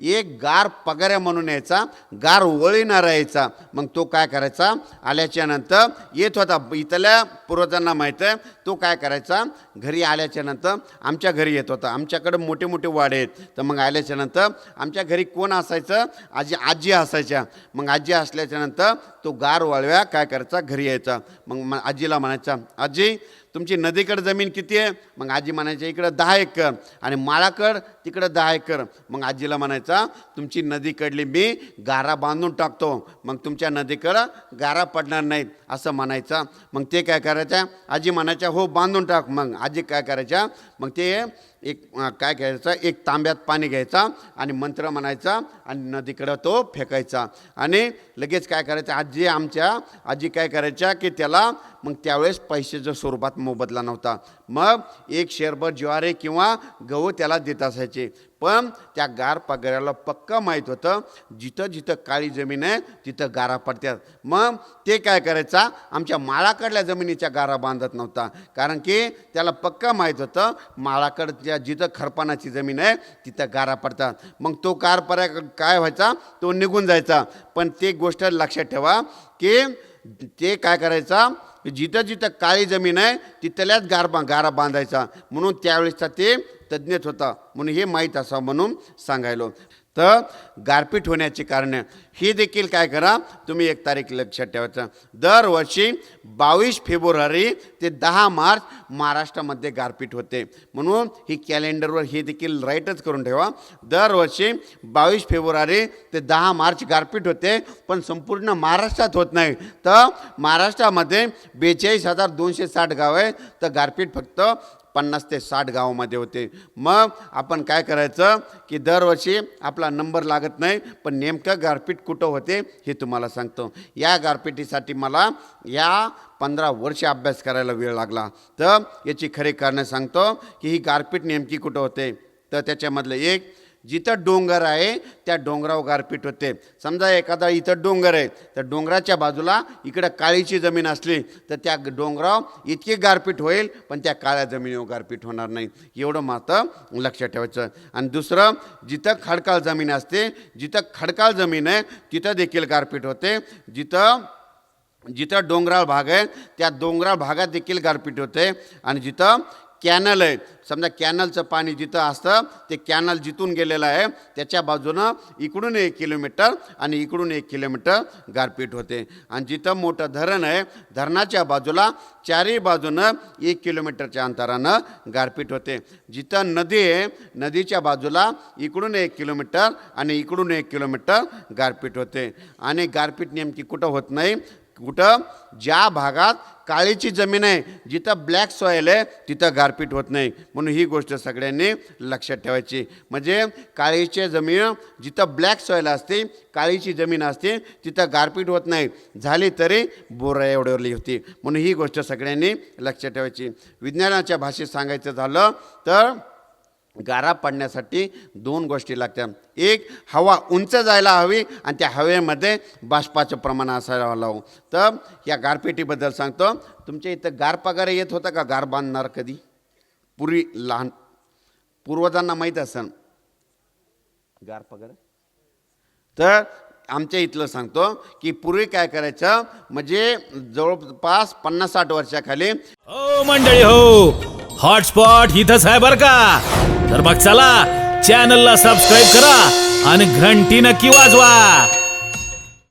एक गार पगाऱ्या म्हणून यायचा गार वळीणारा यायचा मग तो काय करायचा? आल्याच्यानंतर येत होता इथल्या पूर्वजांना माहीत आहे तो काय करायचा? घरी आल्याच्यानंतर आमच्या घरी येत होता. आमच्याकडे मोठे मोठे वाडे आहेत. तर मग आल्याच्यानंतर आमच्या घरी कोण असायचं? आजी आजी असायच्या. मग आजी असल्याच्यानंतर तो गार वाळव्या काय करायचा? घरी यायचा. मग आजीला म्हणायचा आजी तुमची नदीकड जमीन किती आहे? मग आजी म्हणायच्या इकडं दहा एकर. आणि माळाकड तिकडं दहा एकर. मग आजीला म्हणायचा तुमची नदीकडली मी गारा बांधून टाकतो. मग तुमच्या नदीकडं गारा पडणार नाहीत असं म्हणायचं. मग ते काय करायचं? आजी म्हणायच्या हो बांधून टाक. मग आजी काय करायच्या? मग ते एक काय करायचं एक तांब्यात पाणी घ्यायचा आणि मंत्र म्हणायचा आणि नदीकडं तो फेकायचा. आणि लगेच काय करायचं? आजी आमच्या आजी काय करायच्या की त्याला मग त्यावेळेस पैशाच्या स्वरूपात मोबदला नव्हता. मग एक शेरभर ज्वारी किंवा गहू त्याला देत असायचे. पण त्या गार पगाराला पक्का माहीत होतं जिथं जिथं काळी जमीन आहे तिथं गारा पडतात मग ते काय करायचा? आमच्या माळाकडल्या जमिनीच्या गारा बांधत नव्हता. कारण की त्याला पक्का माहीत होतं माळाकडच्या जिथं खरपानाची जमीन आहे तिथं गारा पडतात. मग तो गार पर्या काय व्हायचा? तो निघून जायचा. पण ते गोष्ट लक्षात ठेवा की ते काय करायचा? जिथं जिथं काळी जमीन आहे तिथल्याच गारबा गारा बांधायचा. म्हणून त्यावेळेसचा ते तज्ज्ञच होता. म्हणून हे माहीत असावं म्हणून सांगायलो. तर गारपीट होण्याची कारणं. ही देखील काय करा तुम्ही एक तारीख लक्षात ठेवायचं. दरवर्षी बावीस फेब्रुवारी ते दहा मार्च महाराष्ट्रामध्ये गारपीट होते. म्हणून ही कॅलेंडरवर हे देखील राईटच करून ठेवा. दरवर्षी बावीस फेब्रुवारी ते दहा मार्च गारपीट होते पण संपूर्ण महाराष्ट्रात होत नाही. तर महाराष्ट्रामध्ये बेचाळीस हजार दोनशे साठ गाव आहे तर गारपीट फक्त पन्नास ते साठ गावामध्ये होते. मग आपण काय करायचं की दरवर्षी आपला नंबर लागत नाही पण नेमकं गारपीट कुठं होते हे तुम्हाला सांगतो. या गारपिटीसाठी मला या पंधरा वर्ष अभ्यास करायला वेळ लागला. तर याची खरी कारणं सांगतो की ही गारपीट नेमकी कुठं होते? तर त्याच्यामधलं एक जिथं डोंगर आहे त्या डोंगरावर गारपीट होते. समजा एखादा इथं डोंगर आहे तर डोंगराच्या बाजूला इकडं काळीची जमीन असली तर त्या डोंगरावर इतकी गारपीट होईल पण त्या काळ्या जमिनीवर गारपीट होणार नाही. एवढं मात्र लक्षात ठेवायचं. आणि दुसरं जिथं खडकाळ जमीन असते जिथं खडकाळ जमीन आहे तिथं देखील गारपीट होते. जिथं जिथं डोंगराळ भाग आहे त्या डोंगराळ भागात देखील गारपीट होते. आणि जिथं कॅनल आहे समजा कॅनलचं पाणी जिथं असतं ते कॅनल जिथून गेलेलं आहे त्याच्या बाजूनं इकडून एक किलोमीटर आणि इकडून एक किलोमीटर गारपीट होते. आणि जिथं मोठं धरण आहे धरणाच्या बाजूला चारही बाजूनं एक किलोमीटरच्या अंतरानं गारपीट होते. जिथं नदी आहे नदीच्या बाजूला इकडून एक किलोमीटर आणि इकडून एक किलोमीटर गारपीट होते. आणि गारपीट नेमकी कुठं होत नाही कुठं? ज्या भागात काळीची जमीन आहे जिथं ब्लॅक सॉईल आहे तिथं गारपीट होत नाही. म्हणून ही गोष्ट सगळ्यांनी लक्षात ठेवायची. म्हणजे काळीची जमीन जिथं ब्लॅक सॉईल असते काळीची जमीन असते तिथं गारपीट होत नाही. झाली तरी बोरा एवढ्यावरली होती. म्हणून ही गोष्ट सगळ्यांनी लक्षात ठेवायची. विज्ञानाच्या भाषेत सांगायचं झालं तर गारा पडण्यासाठी दोन गोष्टी लागतात एक हवा उंच जायला हवी आणि त्या हवेमध्ये बाष्पाचं प्रमाण असायला हवं तर या गारपेटीबद्दल सांगतो. तुमच्या इथं गार पगार येत होता का? गार बांधणार कधी? पूर्वी लहान पूर्वजांना माहीत असेल गार पगार? तर आमच्या इथलं सांगतो की पूर्वी काय करायचं? म्हणजे जवळपास पन्नास साठ वर्षाखाली हो मंडळी हो. हॉटस्पॉट इथंच आहे बर का? तर मग चला चॅनलला सबस्क्राईब करा आणि घंटी नक्की वाजवा.